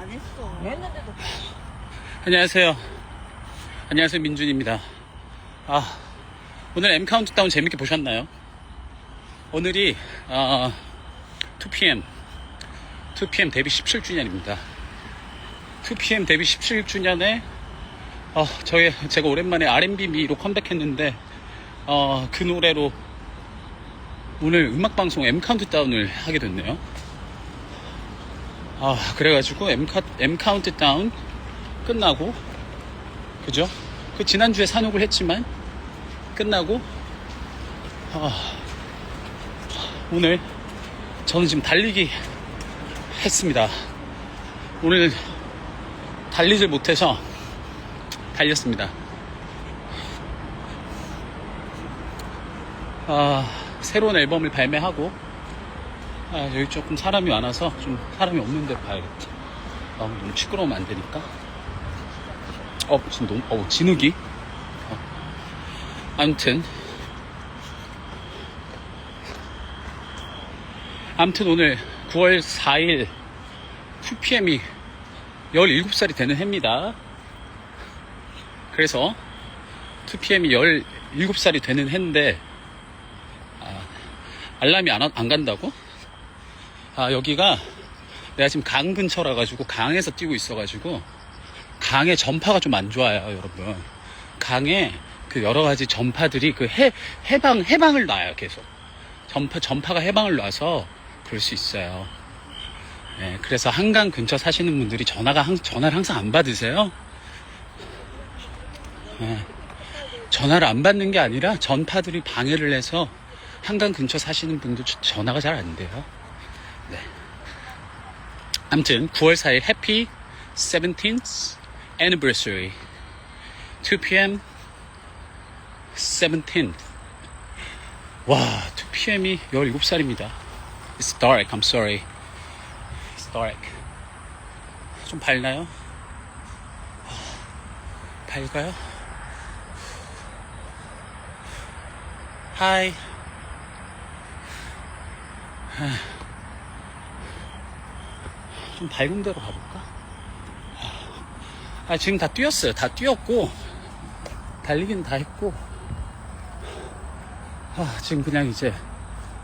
안 했어. 했는데도 안녕하세요. 안녕하세요. 민준입니다. 아, 오늘 M 카운트다운 재밌게 보셨나요? 오늘이, 어, 2PM, 2PM 데뷔 17주년입니다. 2PM 데뷔 17주년에, 어, 저희, 제가 오랜만에 R&B 미로 컴백했는데, 어, 그 노래로 오늘 음악 방송 M 카운트다운을 하게 됐네요. 아, 그래가지고 M, 카, M 카운트다운 끝나고 그죠? 그 지난주에 산옥을 했지만 끝나고 아, 오늘 저는 지금 달리기 했습니다. 오늘 달리질 못해서 달렸습니다. 아, 새로운 앨범을 발매하고 아, 여기 조금 사람이 많아서 좀 사람이 없는 데 봐야겠다. 아, 너무 시끄러우면 안 되니까. 어, 지금 너무, 어, 진흙이. 어. 아무튼. 아무튼 오늘 9월 4일 2PM이 17살이 되는 해입니다. 그래서 2PM이 17살이 되는 해인데, 아, 알람이 안, 와- 안 간다고? 아, 여기가 내가 지금 강 근처라 가지고 강에서 뛰고 있어 가지고 강의 전파가 좀 안 좋아요, 여러분. 강에 그 여러 가지 전파들이 그 해, 해방, 해방을 놔요, 계속. 전파, 전파가 해방을 놔서 그럴 수 있어요. 네, 그래서 한강 근처 사시는 분들이 전화가, 항- 전화를 항상 안 받으세요. 네, 전화를 안 받는 게 아니라 전파들이 방해를 해서 한강 근처 사시는 분들 전화가 잘 안 돼요. 네. 아무튼 9월 4일 해피 17th anniversary 2pm 17th 와 2pm이 17살입니다 It's dark I'm sorry It's dark 좀 밝나요? 밝아요? Hi 좀 밝은 데로 가볼까? 아, 지금 다 뛰었어요. 다 뛰었고, 달리기는 다 했고, 아, 지금 그냥 이제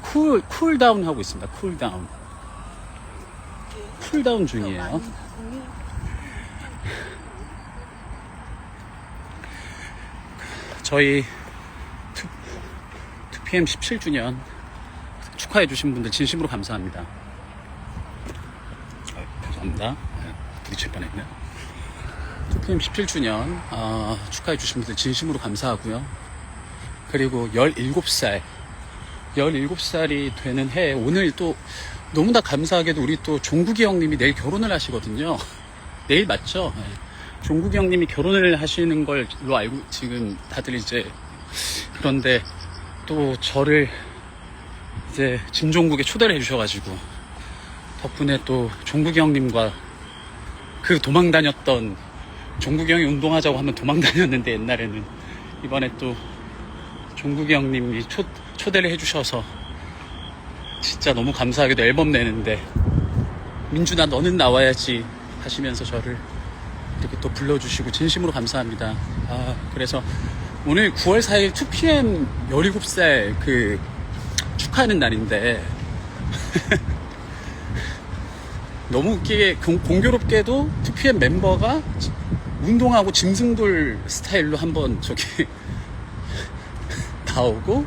쿨, 쿨다운 하고 있습니다. 쿨다운. 쿨다운 중이에요. 저희 2, 2PM 17주년 축하해 주신 분들 진심으로 감사합니다. 아, 감사합니다. 네, 부딪힐 뻔했네. 2PM 17주년 어, 축하해 주신 분들 진심으로 감사하고요. 그리고 17살, 17살이 되는 해 오늘 또 너무나 감사하게도 우리 또 종국이 형님이 내일 결혼을 하시거든요. 내일 맞죠? 네. 종국이 형님이 결혼을 하시는 걸로 알고 지금 다들 이제 그런데 또 저를 이제 진종국에 초대를 해주셔가지고 덕분에 또 종국이 형님과 그 도망 다녔던 종국이 형이 운동하자고 하면 도망 다녔는데 옛날에는 이번에 또 종국이 형님이 초, 초대를 해주셔서 진짜 너무 감사하게도 앨범 내는데 민준아 너는 나와야지 하시면서 저를 이렇게 또 불러주시고 진심으로 감사합니다. 아 그래서 오늘 9월 4일 2PM 17살 그 축하하는 날인데 너무 웃기게 공- 공교롭게도 2PM 멤버가 운동하고 짐승돌 스타일로 한번 저기 나오고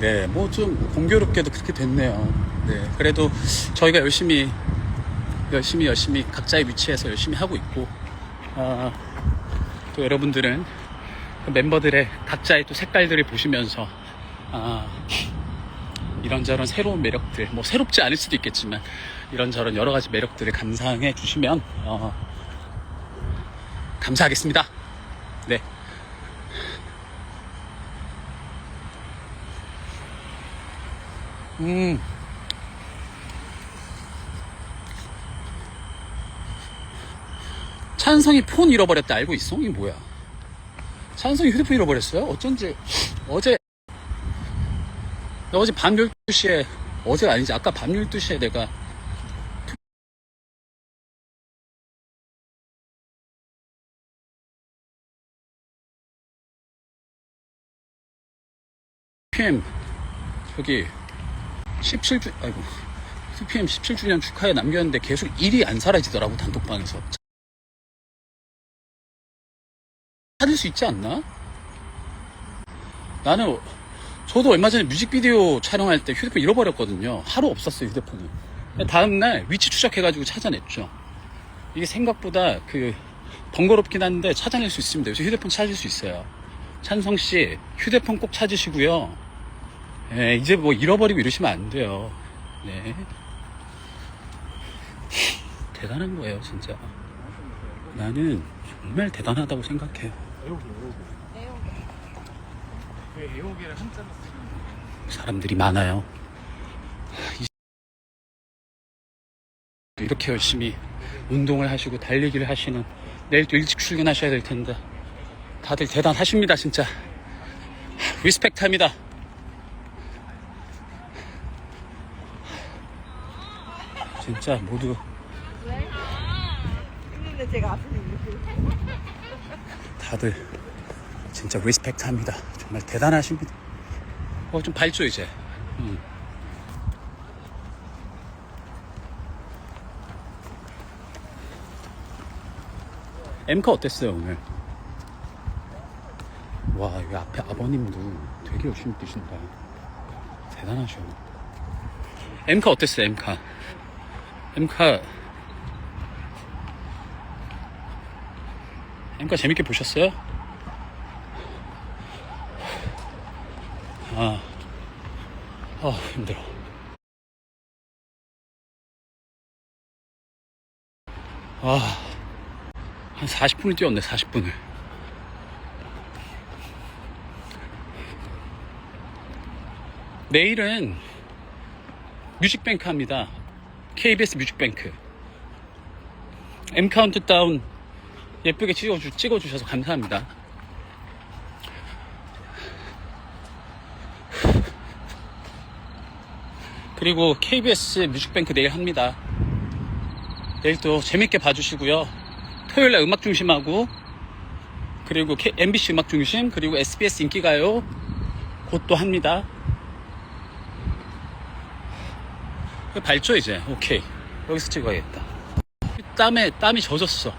네 뭐 좀 공교롭게도 그렇게 됐네요. 네 그래도 저희가 열심히 열심히 열심히 각자의 위치에서 열심히 하고 있고 아, 또 여러분들은 그 멤버들의 각자의 또 색깔들을 보시면서 아, 이런저런 새로운 매력들 뭐 새롭지 않을 수도 있겠지만 이런저런 여러 가지 매력들을 감상해 주시면 어, 감사하겠습니다. 네. 음. 찬성이 폰 잃어버렸다 알고 있어? 이게 뭐야? 찬성이 휴대폰 잃어버렸어요? 어쩐지 어제 나 어제 밤 12시에 어제가 아니지 아까 밤 12시에 내가 2PM 저기 17주 아이고 2PM 17주년 축하해 남겼는데 계속 일이 안 사라지더라고 단톡방에서 찾을 수 있지 않나? 나는 저도 얼마 전에 뮤직비디오 촬영할 때 휴대폰 잃어버렸거든요. 하루 없었어요 휴대폰이. 다음날 위치 추적해가지고 찾아냈죠. 이게 생각보다 그 번거롭긴 한데 찾아낼 수 있습니다. 요새 휴대폰 찾을 수 있어요. 찬성 씨 휴대폰 꼭 찾으시고요. 예, 이제 뭐 잃어버리고 이러시면 안 돼요. 네. 대단한 거예요, 진짜. 나는 정말 대단하다고 생각해요. 사람들이 많아요. 이- 이렇게 열심히 운동을 하시고 달리기를 하시는 내일 또 일찍 출근하셔야 될 텐데 다들 대단하십니다 진짜 리스펙트합니다. 진짜 모두 근데 제가 앞에 있는 다들 진짜 리스펙트 합니다. 정말 대단하십니다. 어좀 밝죠 이제. 음. 엠카 어땠어요 오늘? 와 여기 앞에 아버님도 되게 열심히 뛰신다. 대단하셔. 엠카 어땠어요 엠카? 엠카 엠카 재밌게 보셨어요? 아, 아 힘들어. 아, 한 40분을 뛰었네, 40분을. 내일은 뮤직뱅크 합니다. KBS 뮤직뱅크. M 카운트다운 예쁘게 찍어주, 찍어주셔서 감사합니다. 그리고 KBS 뮤직뱅크 내일 합니다. 내일 또 재밌게 봐주시고요. 토요일 날 음악 중심하고 그리고 MBC 음악 중심 그리고 SBS 인기가요 곧 또 합니다. 이거 밝죠 이제 오케이 여기서 찍어야겠다. 땀에 땀이 젖었어.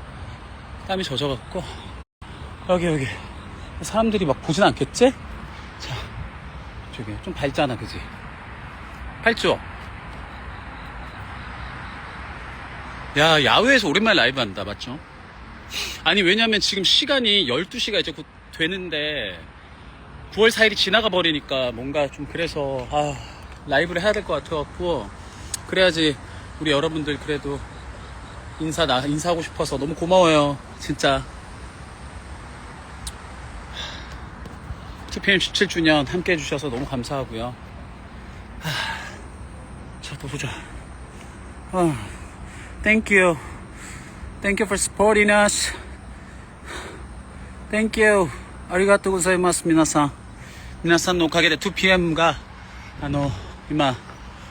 땀이 젖어갖고 여기 여기 사람들이 막 보진 않겠지? 자 저기 좀 밝잖아 그지? 밝죠? 야, 야외에서 오랜만에 라이브 한다, 맞죠? 아니, 왜냐면 지금 시간이 12시가 이제 곧 되는데, 9월 4일이 지나가 버리니까 뭔가 좀 그래서, 아, 라이브를 해야 될 것 같아갖고, 그래야지 우리 여러분들 그래도 인사, 나, 인사하고 싶어서 너무 고마워요. 진짜. 2PM 17주년 함께 해주셔서 너무 감사하고요. 자, 또 보자. 아, thank you. Thank you for supporting us. Thank you. ありがとうございます、皆さん。皆さんのおかげで 2PM が、あの、今、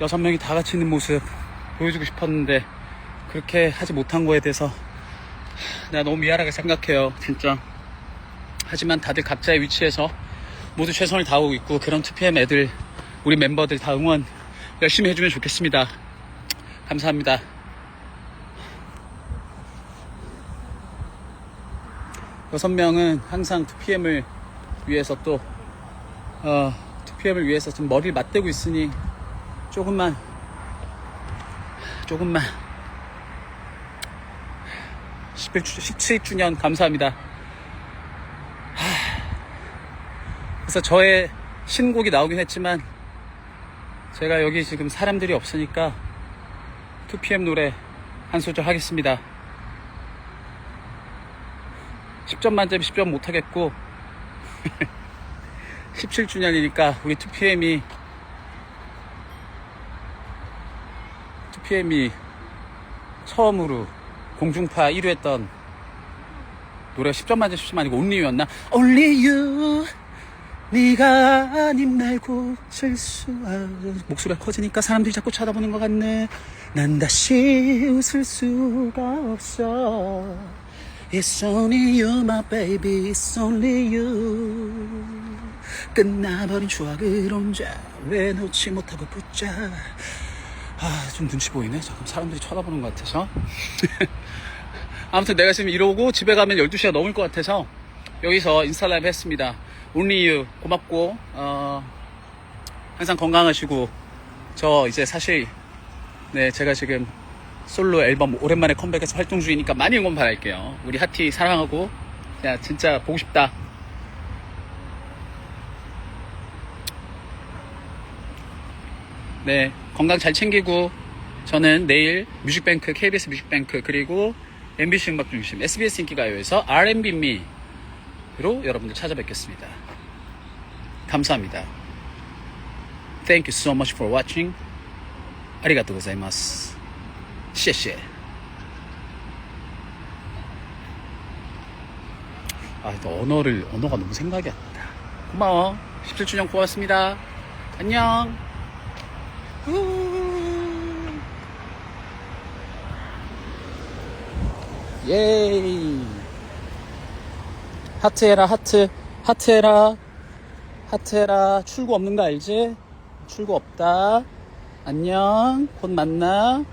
여섯 명이 다 같이 있는 모습 보여주고 싶었는데, 그렇게 하지 못한 거에 대해서, 내가 너무 미안하게 생각해요, 진짜. 하지만 다들 각자의 위치에서 모두 최선을 다하고 있고, 그런 2PM 애들, 우리 멤버들 다 응원 열심히 해주면 좋겠습니다. 감사합니다. 여섯 명은 항상 2PM을 위해서 또, 어, 2PM을 위해서 지금 머리를 맞대고 있으니 조금만, 조금만. 17주, 17주년 감사합니다. 하, 그래서 저의 신곡이 나오긴 했지만, 제가 여기 지금 사람들이 없으니까 2PM 노래 한 소절 하겠습니다. 10점 만점에 10점 못하겠고 17주년이니까 우리 2PM이 2PM이 처음으로 공중파 1위 했던 노래가 10점 만점 10점 아니고? Only You. 네가 아님 날 고칠 수 아, 목소리가 커지니까 사람들이 자꾸 쳐다보는 것 같네. 난 다시 웃을 수가 없어. It's only you my baby. It's only you. 끝나버린 추억을 혼자 왜 놓지 못하고 붙자 아 좀 눈치 보이네 잠깐 사람들이 쳐다보는 것 같아서 아무튼 내가 지금 이러고 집에 가면 12시가 넘을 것 같아서 여기서 인스타 라이브 했습니다. You 고맙고 어, 항상 건강하시고 저 이제 사실 네 제가 지금 솔로 앨범 오랜만에 컴백해서 활동 중이니까 많이 응원 바랄게요. 우리 하티 사랑하고 야 진짜 보고 싶다. 네 건강 잘 챙기고 저는 내일 뮤직뱅크 KBS 뮤직뱅크 그리고 MBC 음악 중심 SBS 인기가요에서 R&B 미로 여러분들 찾아뵙겠습니다. 감사합니다. Thank you so much for watching. 아리가또 고자이마스. 谢谢. 아, 또 언어를 언어가 너무 생각이 안 난다. 고마워. 17주년 고맙습니다. 안녕. 후. 예이. 하트 해라, 하트. 하트 해라. 하트 해라. 출구 없는 거 알지? 출구 없다. 안녕. 곧 만나.